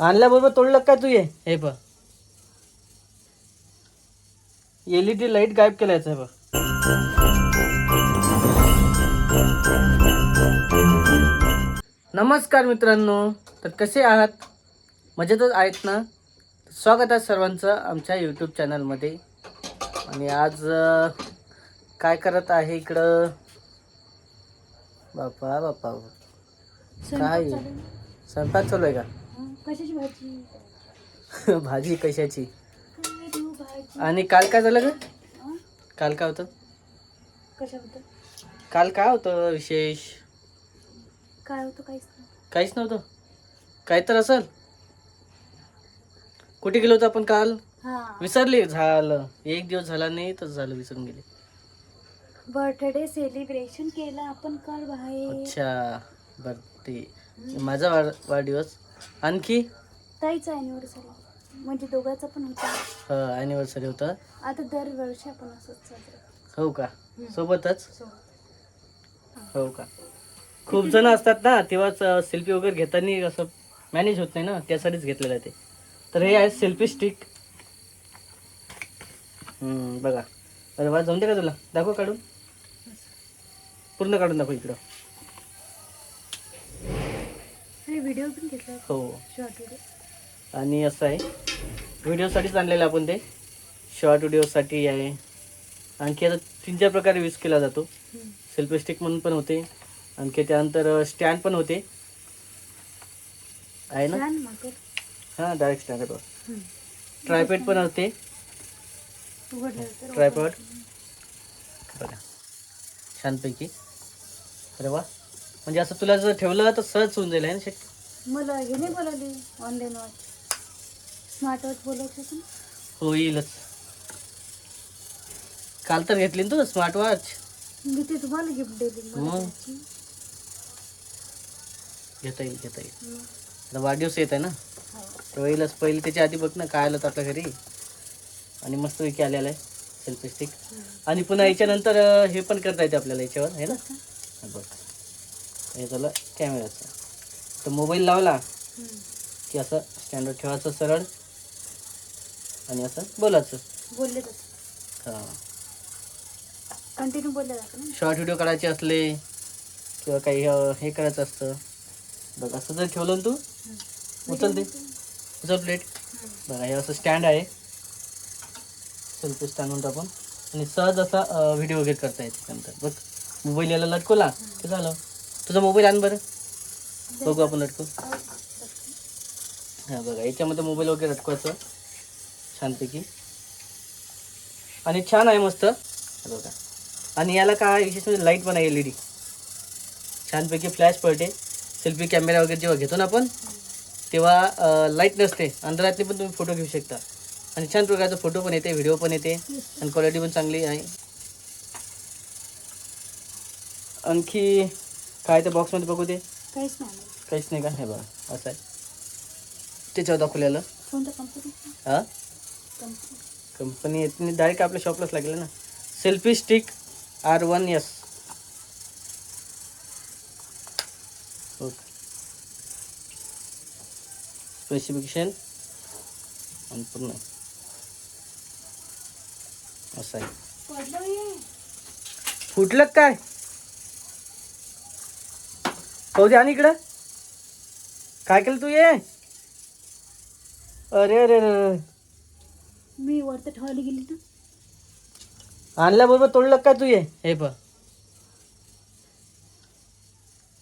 आणल्याबरोबर तोडलं काय तू ये हे बघ. एलईडी लाइट गायब केलायचं आहे बघ. नमस्कार मित्रांनो तर कसे आहात? मजेतच आहेत ना? स्वागत आहे सर्वांचं आमच्या यूट्यूब चॅनलमध्ये आणि आज काय करत आहे इकडं? बापा बापा. काय? स्वयंपाक चालू आहे का? कशाची भाजी? भाजी कशाची? काय देऊ भाजी? आणि काल काय झालं ग? हं? काल काय होतं? कशाबद्दल? काल काय होतं विशेष? काय होतं काहीच नाही. काहीच नव्हतं. काय तर असल. कुठे गेलो होतो आपण काल? हा. विसरली. झालं. एक दिवस झाला नाही तर झालं विसरून गेले. बर्थडे सेलिब्रेशन केलं आपण काल बाहेर. अच्छा. बर ते माझा वाढ वाढदिवस. आणखी? ताईच अॅनिव्हर्सरी म्हणजे दोघांचा पण होता. आता दरवर्षी आपण असंच साजरं हो का? सोबतच? हो. का? खूप जण असतात ना तेव्हाच सेल्फी वगैरे घेताना असं मॅनेज होत नाही ना त्यासाठीच घेतलेलं आहे ते. तर हे आहे सेल्फी स्टिक बघा. अरे वा जाऊन दे का तुला? दाखव काढून. पूर्ण काढून दाखव इकडं. व्हिडिओ पण घेतला हो. शॉर्ट व्हिडिओ आणि असं आहे. व्हिडिओसाठीच आणलेलं आपण ते. शॉर्ट व्हिडिओसाठी आहे. आणखी आता तीन चार प्रकारे यूज केला जातो. सेल्फी स्टिक म्हणून पण होते. आणखी त्यानंतर स्टँड पण होते. आहे ना? हां डायरेक्ट स्टँड आहे. ट्रायपॅड पण होते. ट्रायपॉड बघा. छानपैकी. अरे वा. म्हणजे असं तुला जर ठेवलं तर सहज होऊन जाईल आहे ना? शक्य. मला हे नाही बोलावली ऑनलाईन वॉच स्मार्ट वॉच बोलायचं होतं ना होईलच काल तर घेतली ना तू स्मार्ट वॉच मी ते तुम्हाला गिफ्ट दिली मला मग? त्याची. घेता येईल घेता येईल. आता वाढदिवस येत आहे ना हो. तेव्हा येईलच पहिले त्याच्या आधी बघ ना काय आलं होतं आपल्या घरी आणि मस्तपैकी आलेलं आहे सेल्फी स्टिक. आणि पुन्हा याच्यानंतर अं, हे पण करता येते आपल्याला याच्यावर आहे ना? हा बघ हे झालं कॅमेराचं तर मोबाईल लावला. की असं स्टँडवर ठेवायचं सरळ आणि असं बोलायचं. बोलले हां. कंटिन्यू बोलले जातं ना. शॉर्ट व्हिडिओ काढायचे असले किंवा काही अं, हे करायचं असतं. बघ असं जर ठेवलं ना तू उचल ते उचल प्लेट बघा हे असं स्टँड आहे. सेल्फी स्टँड म्हणतो आपण. आणि सहज असा व्हिडिओ वगैरे करता येते नंतर. बघ मोबाईल याला लटकवला. की झालं. तुझा मोबाईल आण बरं. बघू आपण लटकू हां बघा याच्यामध्ये मोबाईल वगैरे लटकवायचं. छानपैकी. आणि छान आहे मस्त. बघा. आणि याला काय विशेष म्हणजे लाइट पण आहे एल ई डी छानपैकी फ्लॅश पडते सेल्फी कॅमेरा वगैरे जेव्हा घेतो ना आपण तेव्हा लाइट नसते. अंधारातले पण तुम्ही फोटो घेऊ शकता. आणि छान प्रकारचा फोटो पण येते व्हिडिओ पण येते. आणि क्वालिटी पण चांगली आहे. आणखी काय त्या बॉक्समध्ये बघू दे. काहीच नाही. काहीच नाही का? हे बघा असं आहे. त्याच्यावर दाखवलेलं. कोणतं कंपनी हां? कंपनी कंपनी येत नाही डायरेक्ट आपल्या शॉपलाच लागेल ना. Selfie stick R one S okay specification आणि पूर्ण. असं आहे. फुटलं काय? दे आणि इकडं. काय केलं तू ये? अरे अरे अरे मी वरती ठेवायला गेली ना. आणल्याबरोबर तोडलं काय तू ये? हे बघ.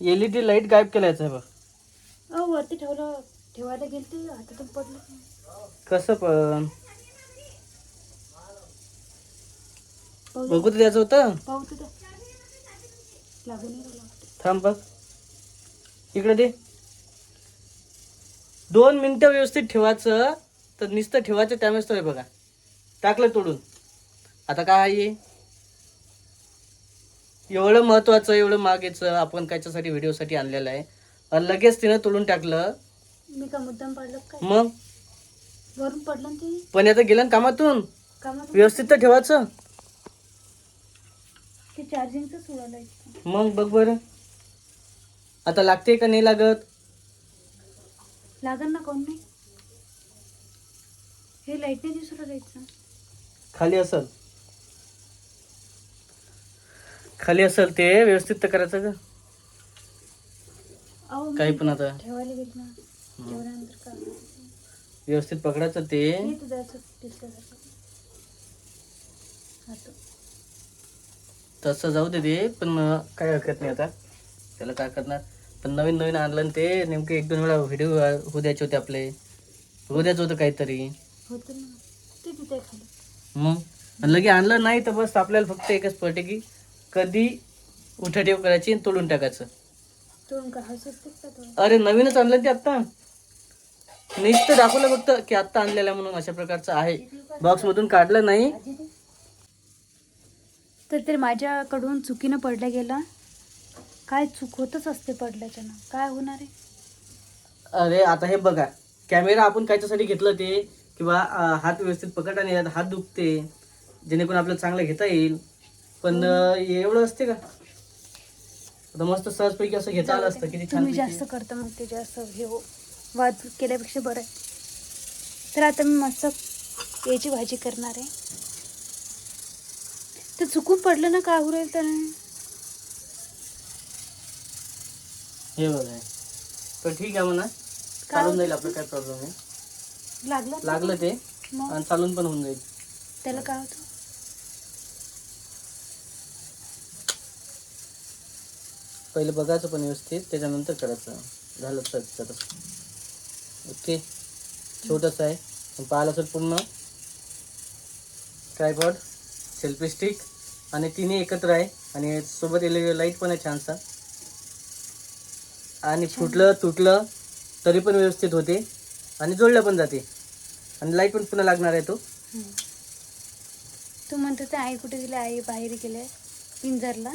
एल ई डी लाइट गायब केलायचं आहे बघ. अहो वरती ठेवलं ठेवायला गेली ते हातातून पडलं. कसं पण. पाहू बघू तर द्यायचं होतं. पाहू लागून. थांब बघ. इकडे दे. दोन मिनिटं व्यवस्थित ठेवायचं तर नुसतं ठेवायचं त्यामुळेच तो हे बघा. टाकलं तोडून. आता काय आहे? एवढं महत्वाचं एवढं मागेचं आपण कायच्यासाठी व्हिडिओसाठी आणलेलं आहे. आणि लगेच तिनं तोडून टाकलं. मी का मुद्दाम पडलं काय? मग? वरून पडलं ना ते? पण आता गेलं ना कामातून. कामात व्यवस्थित तर ठेवायचं. ते चार्जिंगच. मग बघ बरं. आता लागते का नाही लागत? लागल ना कोण नाही. हे लाइट नाही दिसू राहायचं खाली असल. खाली असल ते व्यवस्थित तर करायचं का? अहो काही पण आता. ठेवायला गेली ना. जेवणानंतर का? व्यवस्थित पकडायचं ते. हे तुझं असं दिसल्यासारखं तो. तसं जाऊ दे ते पण अं, काय हरकत नाही आता. त्याला काय करणार? पण नवीन नवीन आणलं आणि ते नेमके एक दोन वेळा व्हिडिओ होऊ द्यायचे होते आपले. होऊ द्यायचं होतं काहीतरी. होतं ना. ते तिथे खाली मग? आणि लगे आणलं नाही तर बस आपल्याला फक्त एकच पडते की कधी उठाठेव करायची आणि तोडून टाकायचं. तोडून का हसत का तो? अरे नवीनच आणलं ते आत्ता. नुसतं दाखवलं फक्त की आत्ता आणलेलं म्हणून अशा प्रकारचं आहे. बॉक्स मधून काढलं नाही. तर ते माझ्याकडून चुकीनं पडलं गेलं. काय चूक होतच असते पडल्याच्यानं काय होणार आहे? अरे आता हे बघा. कॅमेरा आपण कायच्यासाठी घेतलं ते? किंवा अं, हात व्यवस्थित पकड आणि हात दुखते जेणेकरून आपल्याला चांगलं घेता येईल. पण अं, एवढं असते का? आता मस्त सहजपैकी असं घेता आलं असतं. किती छान तुम्ही जास्त करता मग ते जास्त हे हो. वाद केल्यापेक्षा बरं आहे. तर आता मी मस्त याची भाजी करणार आहे. तर चुकून पडलं ना काय उरेल तर? हे बघा हे. तर ठीक आहे म्हणा. चालून जाईल आपलं काय प्रॉब्लेम नाही लागलं लागलं ते. मग? आणि चालून पण होऊन जाईल. त्याला काय होतं? पहिले बघायचं पण व्यवस्थित त्याच्यानंतर करायचं. झालं तर तसं ओके. छोटंसं आहे. पण पाहिलं तर पूर्ण. ट्रायपॉड सेल्फी स्टिक आणि तिन्ही एकत्र आहे. आणि सोबत एल लाइट पण आहे छानसा. आणि फुटलं तुटलं तरी पण व्यवस्थित होते. आणि जोडलं पण जाते. आणि लाइट पण पुन्हा लागणार आहे तो. हम्म. तू म्हणतो ते आई कुठे गेले? आई बाहेर गेले. पिंजरला.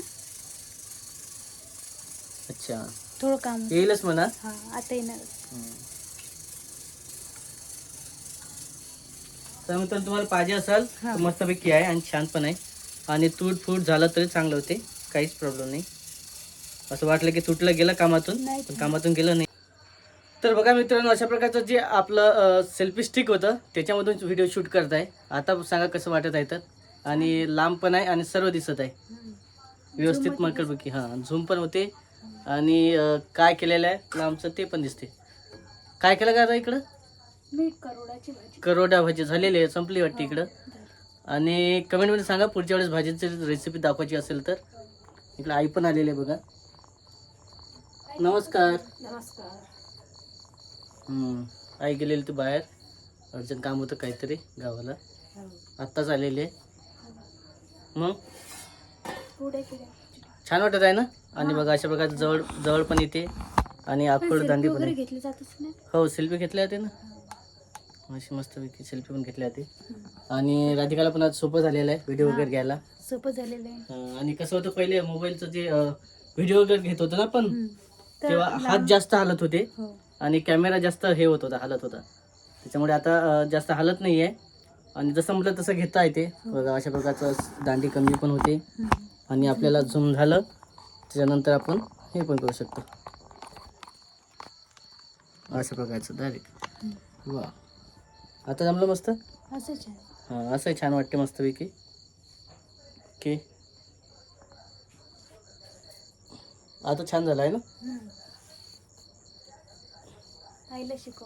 अच्छा. थोडं काम होतं. येईलच म्हणा. हा आता येणार. तर मित्रांनो तुम्हाला पाहिजे असेल हा. मस्तपैकी आहे आणि छान पण आहे. आणि तूट फूट झालं तरी चांगलं होते. काहीच प्रॉब्लेम नाही. असं वाटलं की तुटलं गेलं कामातून पण कामातून गेलं नाही. तर बघा मित्रांनो अशा प्रकारचं जे आपलं सेल्फी स्टिक होतं त्याच्यामधून व्हिडिओ शूट करत आहे आता सांगा कसं वाटत आहे तर. आणि लांब पण आहे आणि सर्व दिसत आहे. व्यवस्थित मकरबकी हां झूम पण होते. आणि काय केलेलं आहे लांबचं ते पण दिसते. काय केलं का आता इकडं? करोडा भाजी झालेली आहे संपली वाटते इकडं. झाली. आणि कमेंटमध्ये सांगा पुढच्या वेळेस भाजीची रेसिपी दाखवायची असेल तर. इकडे आई पण आलेली आहे बघा. नमस्कार. नमस्कार. हम्म. आई गेलेली ती बाहेर. अर्जंट काम होतं काहीतरी गावाला. आत्ताच आलेली मग? छान वाटत आहे ना? आणि बघा अशा प्रकारचं जवळ जवळ पण येते. आणि आखोड दांडी पण हो सेल्फी घेतल्या होते ना? अशी मस्तपैकी सेल्फी पण घेतल्या होते आणि राधिकाला पण आज सोपं झालेलं आहे व्हिडिओ वगैरे घ्यायला. सोपं झालेलं आहे. आणि कसं होतं पहिले मोबाईलचं जे व्हिडिओ वगैरे घेत होतो ना पण तेव्हा हात जास्त हालत होते हो. आणि कॅमेरा जास्त हे होत होता हालत होता. त्याच्यामुळे आता जास्त हालत नाही आहे आणि जसं म्हटलं तसं घेता येते. बघा अशा प्रकारचं दांडी कमी पण होते. आणि आपल्याला झूम झालं त्याच्यानंतर आपण हे पण करू शकतो. अशा प्रकारचं डायरेक्ट वा आता जमलं मस्त? असंच आहे हां असंही छान वाटते मस्तपैकी. ओके. आता छान झालं आहे ना. आईला शिकव.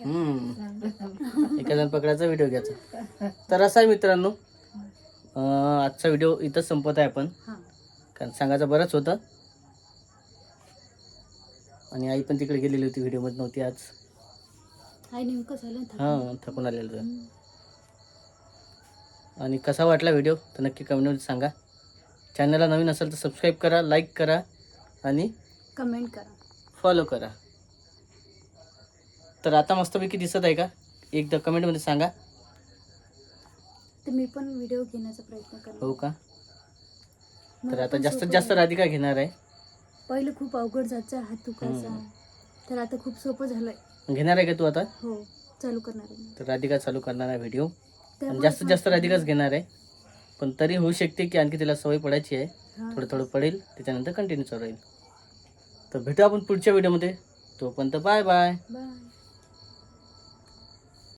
हम्म. एखाद्या पकडायचा व्हिडिओ घ्यायचा तर असं आहे मित्रांनो अं, आजचा व्हिडिओ इथंच संपत आहे आपण हा कारण सांगायचं बरंच होतं आणि आई पण तिकडे गेलेली होती व्हिडिओमध्ये नव्हती आज आई नेमकं झालं ना हां थकून आलेलं होतं. हम्म. आणि कसा वाटला व्हिडिओ तर नक्की कमेंटमध्ये सांगा चॅनलला नवीन असेल तर सबस्क्राईब करा लाईक करा आणि कमेंट करा. फॉलो करा. तर आता मस्तपैकी दिसत आहे का? एकदा कमेंटमध्ये सांगा. तर मी पण व्हिडिओ घेण्याचा प्रयत्न हो का? तर मला आता पण जास्तीत सोपं जास्त झालं. राधिका घेणार आहे. पहिले खूप अवघड जायचा हात दुखायचा. तर आता खूप सोपं झालंय. घेणार आहे का तू आता? हो चालू करणार आहे मी. तर राधिका चालू करणार आहे व्हिडिओ आणि त्यामुळे जास्तीत जास्त राधिकाच घेणार आहे. पण तरी होऊ शकते की आणखी तिला सवय पडायची आहे. थोडं थोडं पडेल त्याच्यानंतर कंटिन्यू चालू राहील. तर भेटू आपण पुढच्या व्हिडिओमध्ये तोपर्यंत बाय बाय बाय